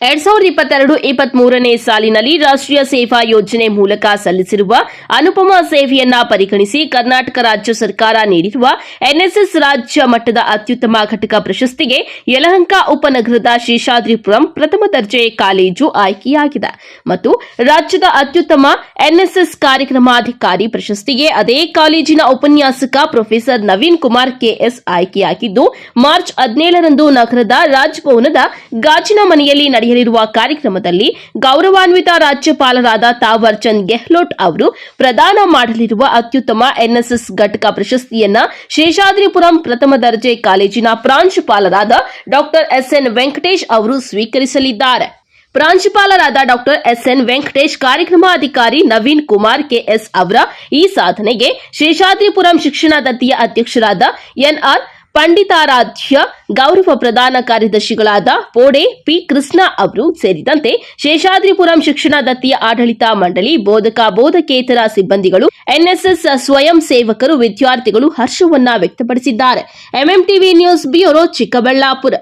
ಎರಡ್ ಸಾವಿರದ ಇಪ್ಪತ್ತೆರಡು ಇಪ್ಪತ್ತ್ ಸಾಲಿನಲ್ಲಿ ರಾಷ್ಟ್ರೀಯ ಸೇವಾ ಯೋಜನೆ ಮೂಲಕ ಸಲ್ಲಿಸಿರುವ ಅನುಪಮ ಸೇವೆಯನ್ನ ಪರಿಗಣಿಸಿ ಕರ್ನಾಟಕ ರಾಜ್ಯ ಸರ್ಕಾರ ನೀಡಿರುವ ಎನ್ಎಸ್ಎಸ್ ರಾಜ್ಯ ಮಟ್ಟದ ಅತ್ಯುತ್ತಮ ಘಟಕ ಪ್ರಶಸ್ತಿಗೆ ಯಲಹಂಕ ಉಪನಗರದ ಶೇಷಾದ್ರಿಪುರಂ ಪ್ರಥಮ ದರ್ಜೆ ಕಾಲೇಜು ಆಯ್ಕೆಯಾಗಿದೆ. ಮತ್ತು ರಾಜ್ಯದ ಅತ್ಯುತ್ತಮ ಎನ್ಎಸ್ಎಸ್ ಕಾರ್ಯಕ್ರಮಾಧಿಕಾರಿ ಪ್ರಶಸ್ತಿಗೆ ಅದೇ ಕಾಲೇಜಿನ ಉಪನ್ಯಾಸಕ ಪ್ರೊಫೆಸರ್ ನವೀನ್ ಕುಮಾರ್ ಕೆಎಸ್ ಆಯ್ಕೆಯಾಗಿದ್ದು, ಮಾರ್ಚ್ ಹದಿನೇಳರಂದು ನಗರದ ರಾಜಭವನದ ಗಾಜಿನ ಮನೆಯಲ್ಲಿ ನಡೆಯಲಿರುವ ಕಾರ್ಯಕ್ರಮದಲ್ಲಿ ಗೌರವಾನ್ವಿತ ರಾಜ್ಯಪಾಲರಾದ ತಾವರ್ ಚಂದ್ ಗೆಹ್ಲೋಟ್ ಅವರು ಪ್ರದಾನ ಮಾಡಲಿರುವ ಅತ್ಯುತ್ತಮ ಎನ್ಎಸ್ಎಸ್ ಘಟಕ ಪ್ರಶಸ್ತಿಯನ್ನ ಶೇಷಾದ್ರಿಪುರಂ ಪ್ರಥಮ ದರ್ಜೆ ಕಾಲೇಜಿನ ಪ್ರಾಂಶುಪಾಲರಾದ ಡಾಕ್ಟರ್ ಎಸ್ಎನ್ ವೆಂಕಟೇಶ್ ಅವರು ಸ್ವೀಕರಿಸಲಿದ್ದಾರೆ. ಪ್ರಾಂಶುಪಾಲರಾದ ಡಾಕ್ಟರ್ ಎಸ್ಎನ್ ವೆಂಕಟೇಶ್ ಕಾರ್ಯಕ್ರಮ ಅಧಿಕಾರಿ ನವೀನ್ ಕುಮಾರ್ ಕೆಎಸ್ ಅವರ ಈ ಸಾಧನೆಗೆ ಶೇಷಾದ್ರಿಪುರಂ ಶಿಕ್ಷಣ ದತ್ತಿಯ ಅಧ್ಯಕ್ಷರಾದ ಎನ್ಆರ್ ಪಂಡಿತಾರಾಧ್ಯ ಗೌರವ ಪ್ರಧಾನ ಕಾರ್ಯದರ್ಶಿಗಳಾದ ಪೋಡೆ ಪಿ ಕೃಷ್ಣ ಅವರು ಸೇರಿದಂತೆ ಶೇಷಾದ್ರಿಪುರಂ ಶಿಕ್ಷಣ ದತ್ತಿಯ ಆಡಳಿತ ಮಂಡಳಿ, ಬೋಧಕ ಬೋಧಕೇತರ ಸಿಬ್ಬಂದಿಗಳು, ಎನ್ಎಸ್ಎಸ್ ಸ್ವಯಂ ಸೇವಕರು, ವಿದ್ಯಾರ್ಥಿಗಳು ಹರ್ಷವನ್ನ ವ್ಯಕ್ತಪಡಿಸಿದ್ದಾರೆ. MMTV news bureau Chikkaballapur.